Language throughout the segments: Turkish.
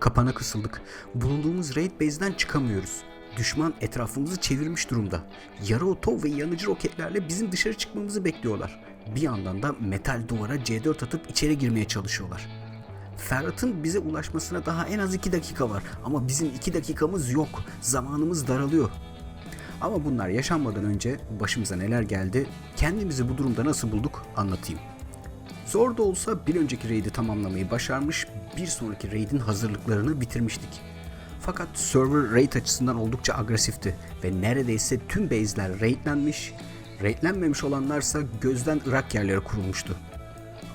Kapana kısıldık. Bulunduğumuz raid base'den çıkamıyoruz. Düşman etrafımızı çevirmiş durumda. Yarı oto ve yanıcı roketlerle bizim dışarı çıkmamızı bekliyorlar. Bir yandan da metal duvara C4 atıp içeri girmeye çalışıyorlar. Ferhat'ın bize ulaşmasına daha en az 2 dakika var ama bizim 2 dakikamız yok. Zamanımız daralıyor. Ama bunlar yaşanmadan önce başımıza neler geldi, kendimizi bu durumda nasıl bulduk anlatayım. Zor da olsa bir önceki raid'i tamamlamayı başarmış, bir sonraki raid'in hazırlıklarını bitirmiştik. Fakat server raid açısından oldukça agresifti ve neredeyse tüm base'ler raidlenmiş, raidlenmemiş olanlarsa gözden ırak yerlere kurulmuştu.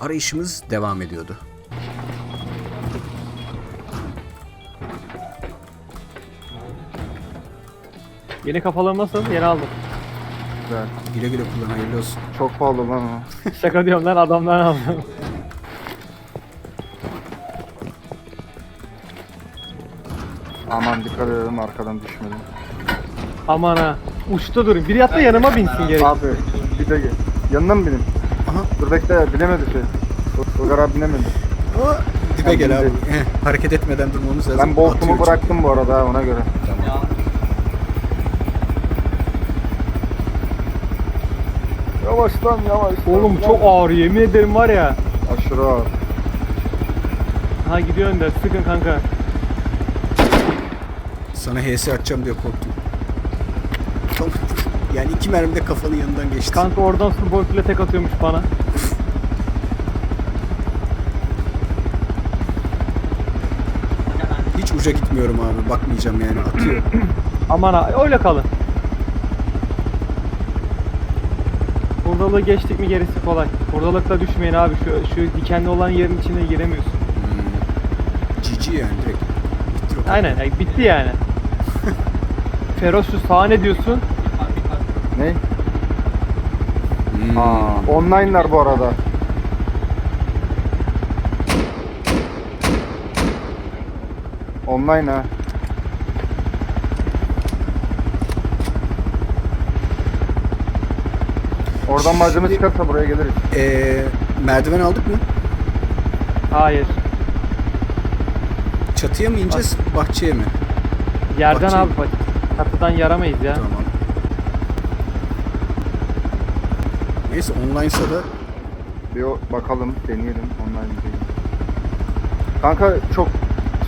Arayışımız devam ediyordu. Yeni kafalarım nasıl? Yeni aldım. Güzel. Güle güle kullan hayırlı olsun. Çok pahalı lan o. Şaka diyorum lan adamdan aldım. Dikkat edelim arkadan düşmedim. Aman ha. Uçta durun. Biri hatta yanıma binsin gerek. Abi bir de gel. Yanına mı bineyim? Aha Dur bekle binemedi şey. Ilgar abi binemedi. dibe gel abi. Heh, hareket etmeden durmamız lazım. Ben boltumu Atıyor bıraktım bu arada ha, ona göre. Tamam. Yavaş lan yavaş. lan, Oğlum yavaş. çok ağır yemin ederim var ya. Aşırı ağır. Ha gidiyor önde. Sıkın kanka. Sana HS atacağım diye korktum. Yani iki mermi de kafanın yanından geçti. Kanka oradan boyutuyla tek atıyormuş bana. Hiç uca gitmiyorum abi. Bakmayacağım yani. Atıyor. Aman ha. Öyle kalın. Buradalığı geçtik mi gerisi kolay. Buradalıkta düşmeyin abi. Şu, şu dikenli olan yerin içine giremiyorsun. GG yani direkt. Bitti o. Aynen. yani bitti yani. Ferocious sağa ne diyorsun? Ne? Hmm. Aa, online'lar bu arada. Online ha. Oradan malzeme Şimdi- çıkarsa buraya geliriz. Ee, merdiven aldık mı? Hayır. Çatıya mı ineceğiz? Bahçeye mi? Yerden Bahçe- abi bak. Çatıdan yaramayız ya. Tamam. Neyse online'sa da Bir o- bakalım, deneyelim online değil. Kanka çok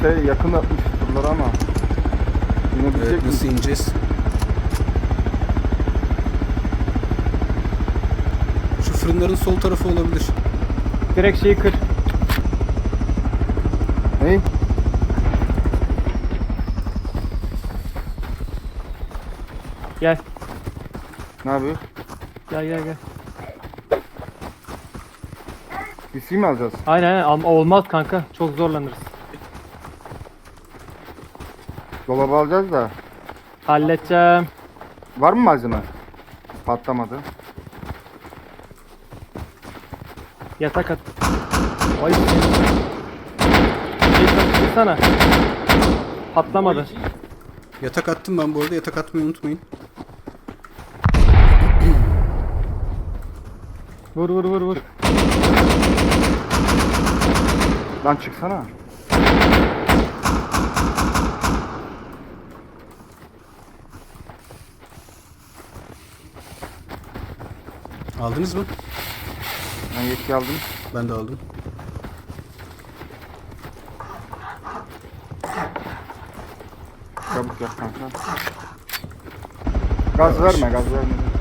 şey yakın atmış turları ama. Yine evet, bilecek nasıl ineceğiz? Şu fırınların sol tarafı olabilir. Direkt şeyi kır. Ne? Gel. Ne yapıyor? Gel gel gel. PC mi alacağız? Aynen aynen Al- olmaz kanka. Çok zorlanırız. Dolabı alacağız da. Halledeceğim. Var mı malzeme? Patlamadı. Yatak at. Ay. Taşırsana. Patlamadı. Yatak attım ben bu arada. Yatak atmayı unutmayın. Vur vur vur vur. Lan çıksana. Aldınız mı? Ben yetki aldım. Ben de aldım. Çabuk yap kanka. Gaz verme, gaz verme.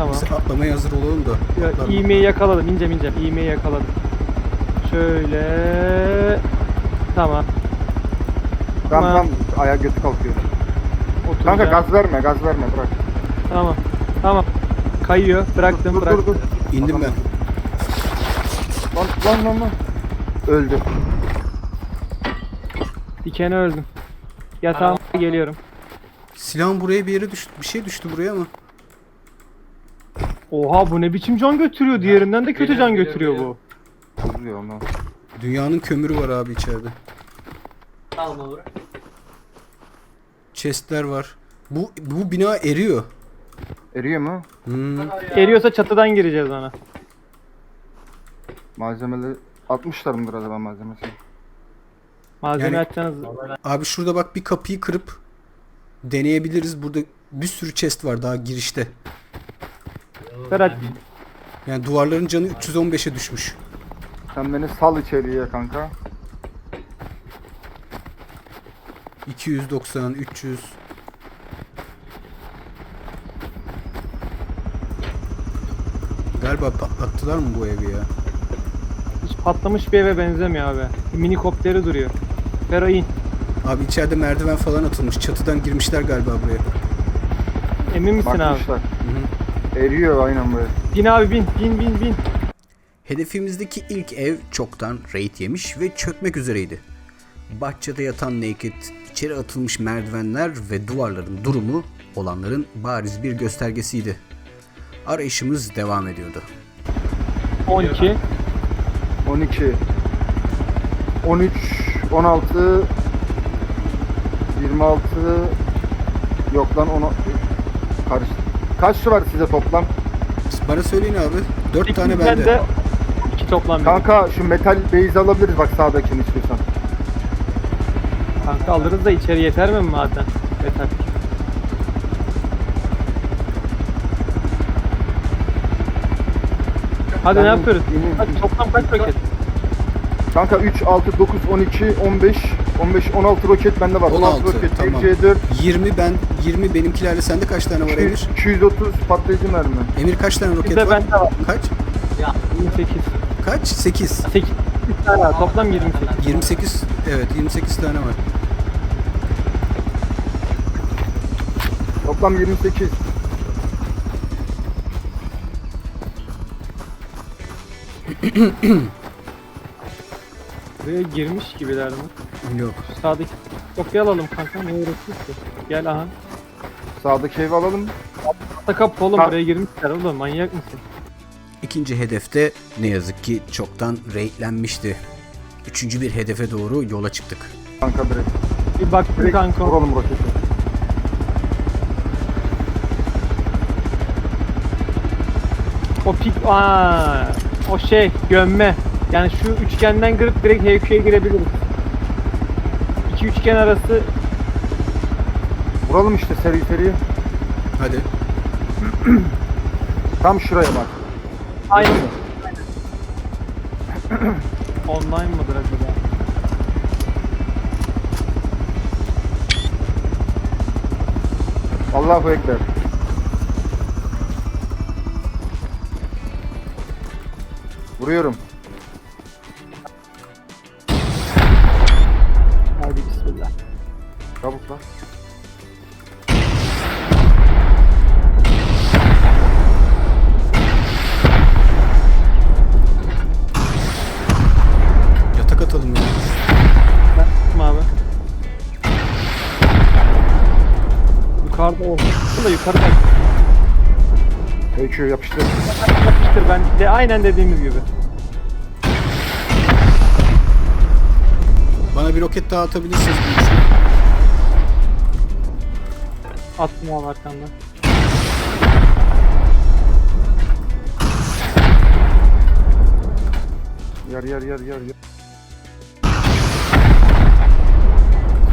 Tamam. Biz atlamaya hazır olalım da. Ya, İğmeyi yakaladım. İnce ince. İğmeyi yakaladım. Şöyle. Tamam. Tamam Tamam. tamam, ayağa götü kalkıyor. Oturacağım. Kanka gaz verme, gaz verme, bırak. Tamam. Tamam. Kayıyor. Bıraktım dur, bıraktım. dur, dur. İndim Adam- ben. Lan, lan, lan, lan. Öldü. Dikene öldüm. Yatağıma geliyorum. Silahım buraya bir yere düştü. Bir şey düştü buraya ama. Oha bu ne biçim can götürüyor. Diğerinden de kötü can götürüyor bu. Bozuyor onu. Dünyanın kömürü var abi içeride. Tamam olur. Chestler var. Bu bu bina eriyor. Eriyor mu? Hmm. Eriyorsa çatıdan gireceğiz ona. Malzemeleri... Atmışlarımdır acaba malzemesi. Malzeme Yani- atacaksınız. Abi şurada bak bir kapıyı kırıp deneyebiliriz. Burada bir sürü chest var daha girişte. Ferhat Yani duvarların canı 315'e düşmüş. Sen beni sal içeriye kanka. 290, 300. Galiba patlattılar mı bu evi ya? hiç patlamış bir eve benzemiyor abi. Mini kopteri duruyor. Fero in. Abi içeride merdiven falan atılmış. Çatıdan girmişler galiba buraya. Emin misin abi? Bakmışlar. Hı hı. Eriyor aynen böyle. Bin abi bin bin bin bin. Hedefimizdeki ilk ev çoktan raid yemiş ve çökmek üzereydi. Bahçede yatan Naked, içeri atılmış merdivenler ve duvarların durumu olanların bariz bir göstergesiydi. Arayışımız devam ediyordu. 12. 12 13 16 26 yok lan 10 karıştı. Kaç var size toplam? Bana söyleyin abi. 4 İki tane bende. de iki toplam. Kanka. Şu metal base alabiliriz bak sağdakini istiyorsan. Kanka alırız da içeri yeter mi madem? Yeter. Hadi Ben- ne yapıyoruz? Hadi toplam kaç paket? Kanka 3 6 9 12 15 15 16 roket bende var. 16, 16, roket. tamam. C4 20 ben 20 benimkilerle sende kaç tane var 200, Emir? 230 patlayıcı mermi. Emir kaç tane roket var? bende var. Kaç? 28. Kaç? 8. 8 tane var. Toplam 28. 28 evet 28 tane var. Toplam 28. Buraya girmiş gibiler mi? Yok. Sağdaki kopya alalım kanka. Ne uğraşıyoruz ki? Gel aha. Sağdaki evi alalım. Ata kapı oğlum Ha. buraya girmişler oğlum manyak mısın? İkinci hedefte ne yazık ki çoktan raidlenmişti. Üçüncü bir hedefe doğru yola çıktık. Kanka direkt. Bir baktım Direkt kanka. vuralım roketi. O pik aa, o şey gömme. Yani şu üçgenden girip direkt HQ'ye girebiliriz. İki üçgen arası Vuralım işte seri seri. Hadi. Tam şuraya bak. aynı. Online mıdır acaba? Allahu Ekber. Vuruyorum. De aynen dediğimiz gibi. Bana bir roket daha atabilirsiniz. Attım abi arkamdan. Yar yar yar yar yar.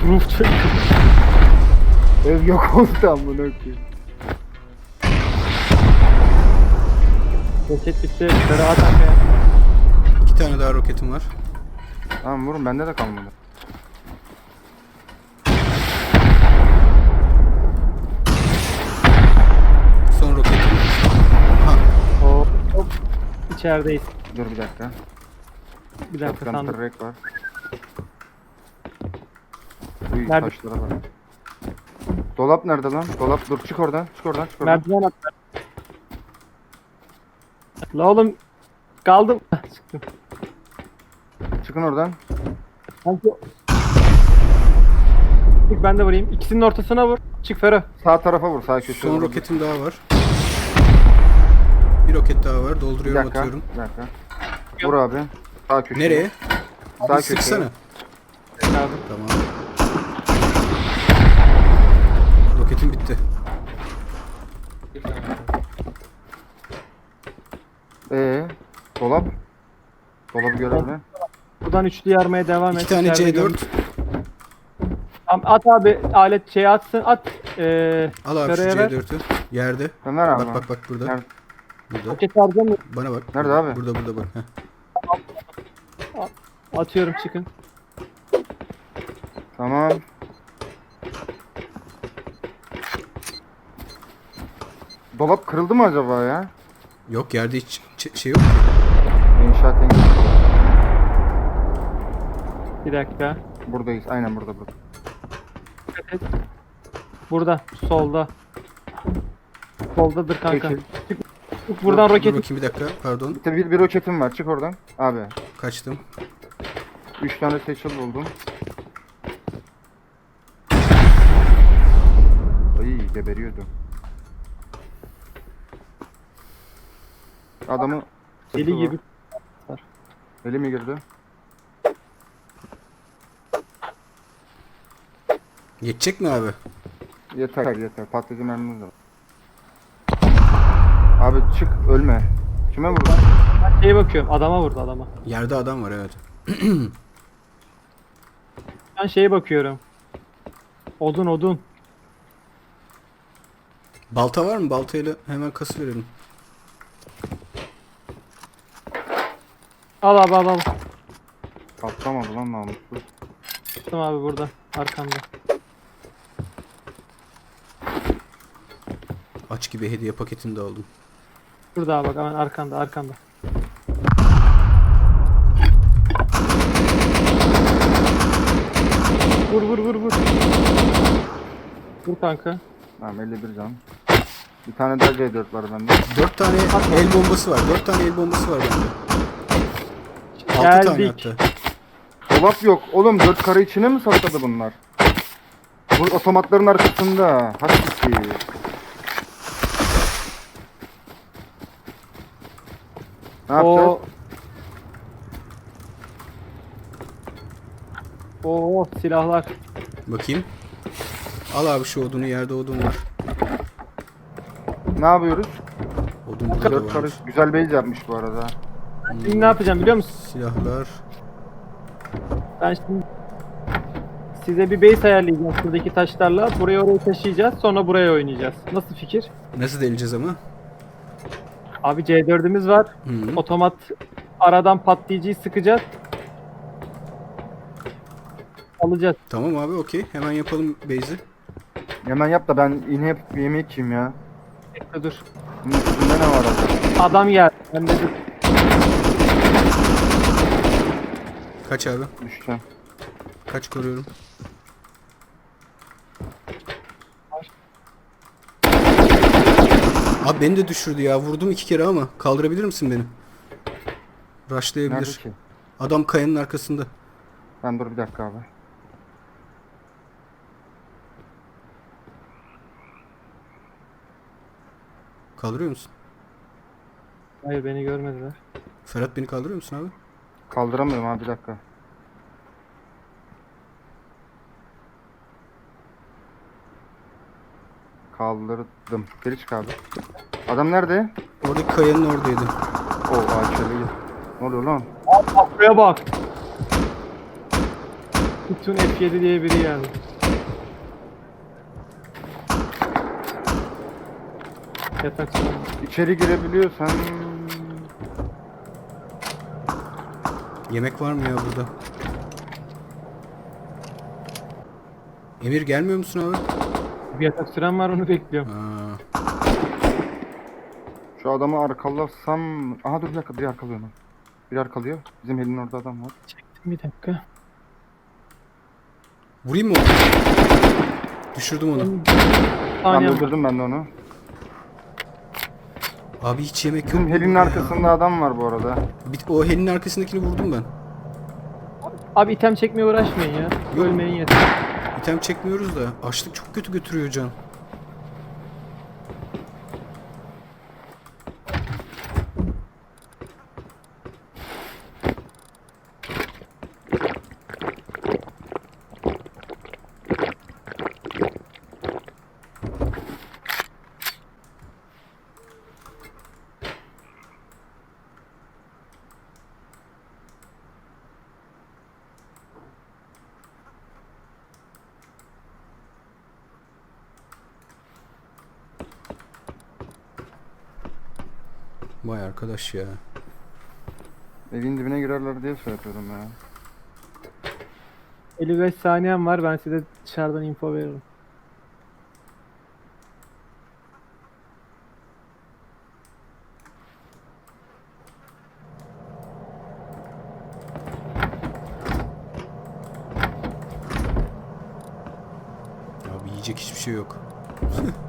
Ruh çöktü. Ev yok oldu amına koyayım. Roket bitti. Şöyle at arkaya. İki tane daha roketim var. Tamam vurun bende de kalmadı. Son roketim. Ha. Hop hop. İçerideyiz. Dur bir dakika. Bir dakika Shotgun sandık. trek var. Uy Nerede? taşlara bak. Dolap nerede lan? Dolap dur çık oradan. Çık oradan çık oradan. Merdiven atlar. La oğlum kaldım. Çıktım. Çıkın oradan. Kanka. Çık ben de vurayım. İkisinin ortasına vur. Çık Fero. Sağ tarafa vur. Sağ köşeye Son vur. roketim daha var. Bir roket daha var. Bir Dolduruyorum dakika. atıyorum. Bir dakika. Vur abi. Sağ köşeye. Nereye? Sağ Abi sıksana. köşeye. Abi. Tamam. Roketim bitti. Ee, dolap. Dolabı görelim. Buradan üçlü yarmaya devam et. İki tane İçeride C4. gör- Tamam, at abi alet şey atsın at. Ee, Al abi şu Nereye ver? C4'ü. Yerde. Ömer abi. Bak bak bak burada. Nerede? Burada. roket harcamıyor. Bana bak. Nerede abi? Burada burada bak. Heh. Atıyorum çıkın. Tamam. Dolap kırıldı mı acaba ya? Yok yerde hiç ç- şey yok. İnşaat engeli. Bir dakika. Buradayız. Aynen burada burada. Dikkat et. Burada solda. Soldadır kanka. Peki. Çık, çık buradan Dur roket bakayım bir dakika. Pardon. Bir, bir, bir roketim var. Çık oradan. Abi. Kaçtım. 3 tane seçil buldum. Ay geberiyordu. Adamı deli gibi. Eli mi girdi? Geçecek mi abi? Yeter yeter. Patlayıcı mermimiz de var. Abi çık ölme. Kime vurdun? Ben şeye bakıyorum adama vurdu adama. Yerde adam var evet. Ben şeye bakıyorum. Odun odun. Balta var mı? Baltayla hemen kası verelim. Al abi al al. Patlamadı lan namussuz. Attım abi burada. Arkamda. Aç gibi hediye paketini de aldım. Burada abi bak hemen arkanda arkanda. Vur vur vur vur. Vur kanka. Tamam 51 can. Bir tane daha C4 var bende. 4 tane el bombası var. 4 tane el bombası var bende. 6 tane Geldik. hatta. Dolap yok. Oğlum 4 kare içine mi sakladı bunlar? Bu otomatların arkasında. Hakiki. Ne yapacağız? O... Oo silahlar. Bakayım. Al abi şu odunu yerde odun var. Ne yapıyoruz? Odun burada da 4 var. karış. Güzel base yapmış bu arada. Şimdi ne yapacağım biliyor musun? Silahlar. Ben şimdi size bir base ayarlayacağım şuradaki taşlarla. Buraya oraya taşıyacağız. Sonra buraya oynayacağız. Nasıl fikir? Nasıl deleceğiz ama? Abi C4'ümüz var. Hı. Otomat aradan patlayıcıyı sıkacağız. Alacağız. Tamam abi okey. Hemen yapalım base'i. Hemen yap da ben bir yemek yiyeyim ya. Bekle dur. Bunun üstünde ne var acaba? Adam geldi. Ben de dur. Kaç abi? Düşeceğim. Kaç koruyorum? Abi beni de düşürdü ya. Vurdum iki kere ama. Kaldırabilir misin beni? Nerede Rushlayabilir. ki? Adam kayanın arkasında. Ben dur bir dakika abi. Kaldırıyor musun? Hayır beni görmediler. Ferhat beni kaldırıyor musun abi? Kaldıramıyorum abi bir dakika. Kaldırdım. Geri çık abi. Adam nerede? Oradaki kayanın oradaydı. O ağaçları. Ne oluyor lan? Buraya bak. Bütün F7 diye biri geldi. Yatak. İçeri girebiliyorsan... Yemek var mı ya burada? Emir gelmiyor musun abi? Bir yatak süren var onu bekliyorum. Aa, Şu adamı arkalasam... Aha dur bir dakika biri arkalıyor lan. Biri arkalıyor. Bizim elin orada adam var. Bir dakika. vurayım mı onu? Düşürdüm onu. Tam Saniye öldürdüm ben de onu. Abi hiç yemek yok. Bizim helinin arkasında adam var bu arada. Bir, o helinin arkasındakini vurdum ben. Abi item çekmeye uğraşmayın ya. Ölmeyin yeter. İtem çekmiyoruz da açlık çok kötü götürüyor can. Vay arkadaş ya. Evin dibine girerler diye yapıyorum ya. 55 saniyem var ben size dışarıdan info veririm. Abi yiyecek hiçbir şey yok.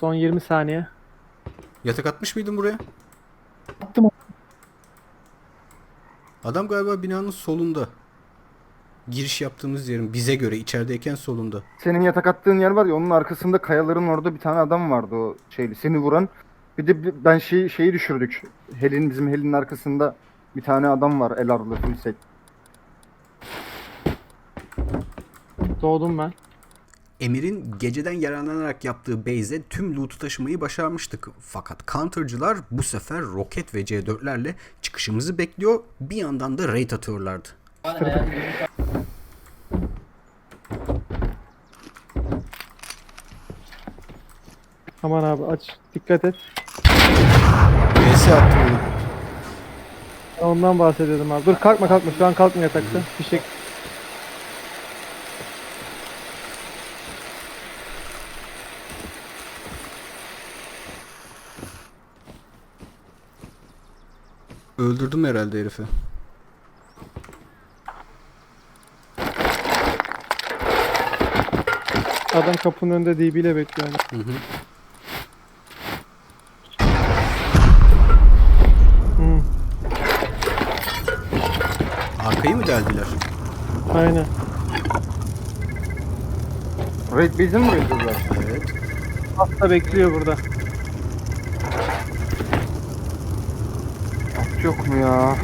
Son 20 saniye. Yatak atmış mıydın buraya? Attım. Adam galiba binanın solunda. Giriş yaptığımız yerin bize göre içerideyken solunda. Senin yatak attığın yer var ya onun arkasında kayaların orada bir tane adam vardı o şeyli seni vuran. Bir de bi- ben şey, şeyi düşürdük. Helin bizim Helin'in arkasında bir tane adam var el set. Doğdum ben. Emir'in geceden yararlanarak yaptığı base'e tüm loot'u taşımayı başarmıştık. Fakat counter'cılar bu sefer roket ve C4'lerle çıkışımızı bekliyor. Bir yandan da raid atıyorlardı. Aman abi aç. Dikkat et. VS attım onu. Ben ondan bahsediyordum abi. Dur kalkma kalkma. Şu an kalkma yatakta. Fişek. Öldürdüm herhalde herifi. Adam kapının önünde DB ile bekliyor. Hı hı. Hı, Arkayı mı deldiler? aynen. Raid base'e mi bırakıyorlar? Evet. Hasta bekliyor burada. Yok mu ya?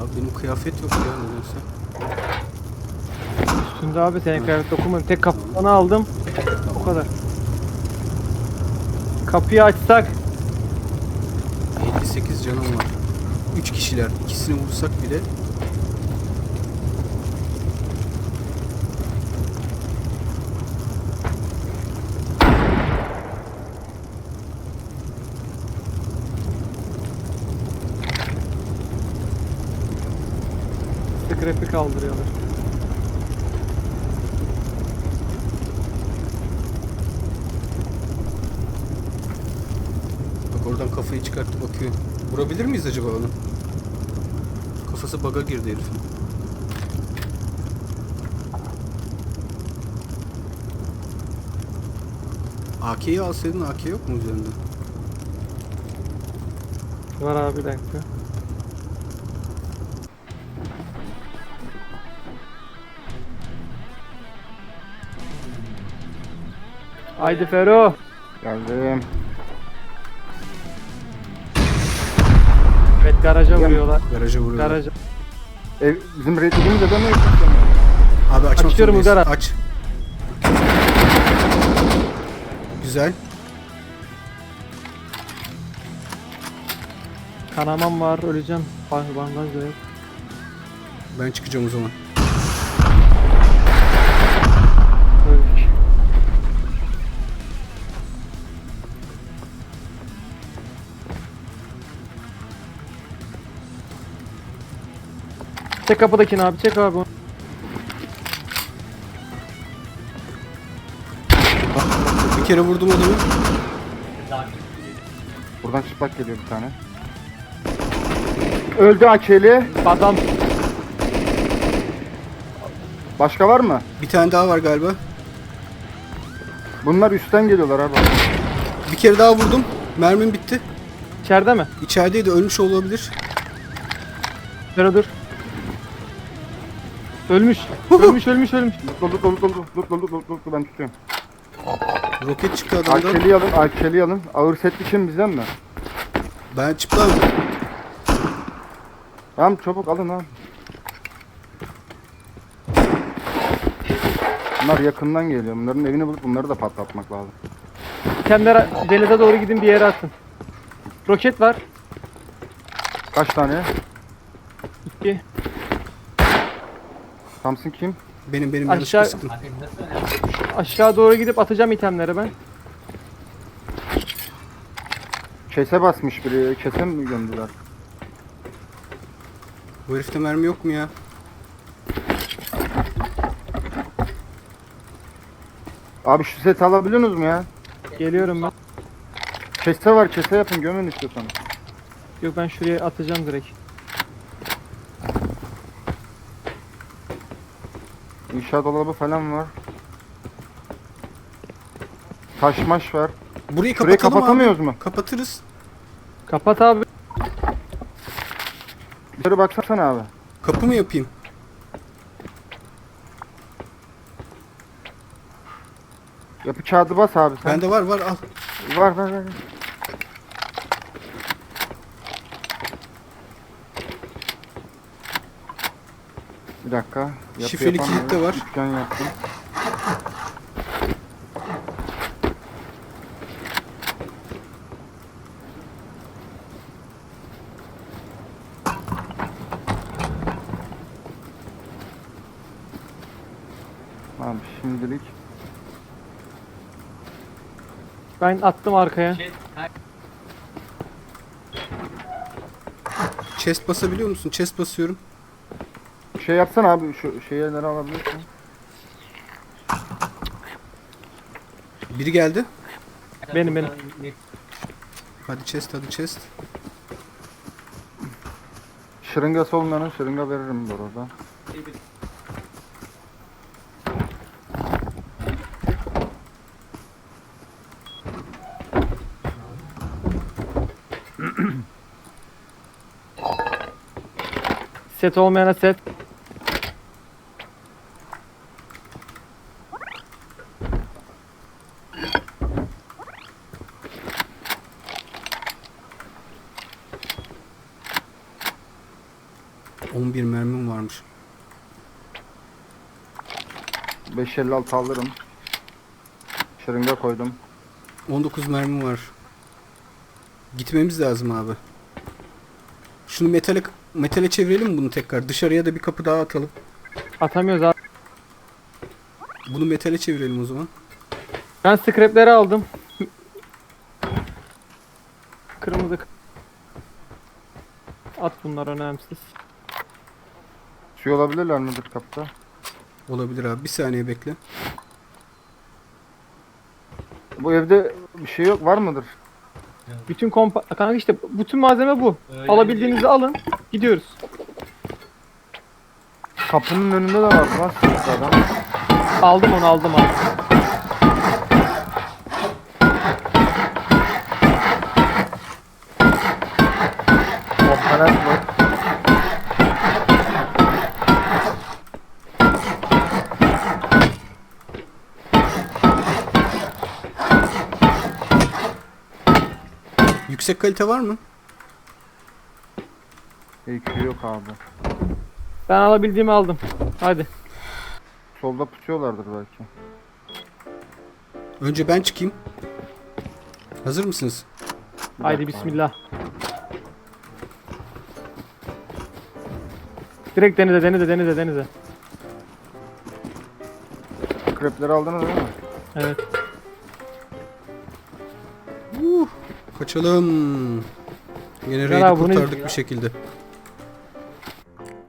Abi benim kıyafet yok ya nedense. Üstünde abi senin kıyafet dokunmadım. Tek kapağını aldım. O kadar. Kapıyı açsak 58 canım var. 3 kişiler. İkisini vursak bile scrap'i kaldırıyorlar. Bak oradan kafayı çıkarttı bakıyor. Vurabilir miyiz acaba onu? Kafası baga girdi herifin. AK'yi alsaydın AK yok mu üzerinde? Var abi bir dakika. Haydi Fero. Geldim. Evet garaja vuruyorlar. Garaja vuruyor. Garaja. Ev, bizim dediğimiz adam mı? Abi açmak Açıyorum zorundayız. Ilgara. Aç. Güzel. Kanamam var öleceğim. Ban- Bandaj da yok. Ben çıkacağım o zaman. Çek kapıdakini abi çek abi. Bir kere vurdum adamı. Buradan çıplak geliyor bir tane. Öldü AK'li. Adam Başka var mı? Bir tane daha var galiba. Bunlar üstten geliyorlar abi. Bir kere daha vurdum. Mermim bitti. içeride mi? İçerideydi ölmüş olabilir. Fero dur. Ölmüş. ölmüş ölmüş ölmüş. Dolu dolu dolu dolu dolu dolu dolu ben tutuyorum. Roket çıktı adamdan. AK'li alın, AK'li alın. Ağır setli kim bizden mi? Ben çıplağım. Tamam çabuk alın abi. Bunlar yakından geliyor. Bunların evini bulup bunları da patlatmak lazım. itemler denize doğru gidin bir yere atın. Roket var. Kaç tane? İki. Thompson kim? Benim benim Aşağı- yanlışlıkla sıktım. Aşağı doğru gidip atacağım itemleri ben. Kese basmış biri. Kese mi gömdüler? Bu herifte mermi yok mu ya? Abi şu seti alabiliyorsunuz mu ya? Geliyorum ben. Kese var kese yapın gömün istiyorsanız. Yok ben şuraya atacağım direkt. İnşaat dolabı falan var. Taş maş var. Burayı Burayı kapatalım kapatamıyoruz abi. mu? Kapatırız. Kapat abi. Dışarı baksana abi. Kapı mı yapayım? Yapı kağıdı bas abi sen. Bende var var al. Var var var. Bir dakika. Yapı Şifreli kilit de var. Dükkan yaptım. Abi şimdilik Ben attım arkaya. Şey, Chest basabiliyor musun? Chest basıyorum. Şey yapsana abi şu şeyleri alabilirsin. Biri geldi. Benim, benim. Hadi chest hadi chest. Şırıngası olmayanın şırınga veririm bu arada. Set olmayana set. 11 mermim varmış. 556 alırım. Şırınga koydum. 19 mermim var. Gitmemiz lazım abi. Şunu metale metale çevirelim mi bunu tekrar? Dışarıya da bir kapı daha atalım. Atamıyoruz abi. Bunu metale çevirelim o zaman. Ben scrapleri aldım. Kırmızı. At bunlar önemsiz. Suyu olabilirler midir kapta? Olabilir abi. Bir saniye bekle. Bu evde bir şey yok var mıdır? Bütün kompa... Kanka işte bütün malzeme bu. Öyle Alabildiğinizi alın. Gidiyoruz. Kapının önünde de var sırtlı adam. Aldım onu aldım aldım. Yüksek kalite var mı? EQ yok abi. Ben alabildiğimi aldım. Hadi. Solda pusuyorlardır belki. Önce ben çıkayım. Hazır mısınız? Bir Haydi bismillah. Direkt denize denize denize denize. Krepleri aldınız değil mi? Evet. Kaçalım. Yine raid'i kurtardık bir şekilde.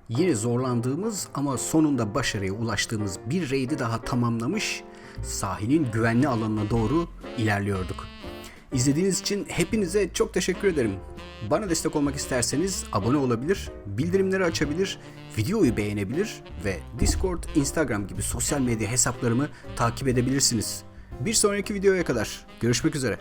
Yine zorlandığımız ama sonunda başarıya ulaştığımız bir raid'i daha tamamlamış, sahilin güvenli alanına doğru ilerliyorduk. İzlediğiniz için hepinize çok teşekkür ederim. Bana destek olmak isterseniz abone olabilir, bildirimleri açabilir, videoyu beğenebilir ve Discord, Instagram gibi sosyal medya hesaplarımı takip edebilirsiniz. Bir sonraki videoya kadar görüşmek üzere.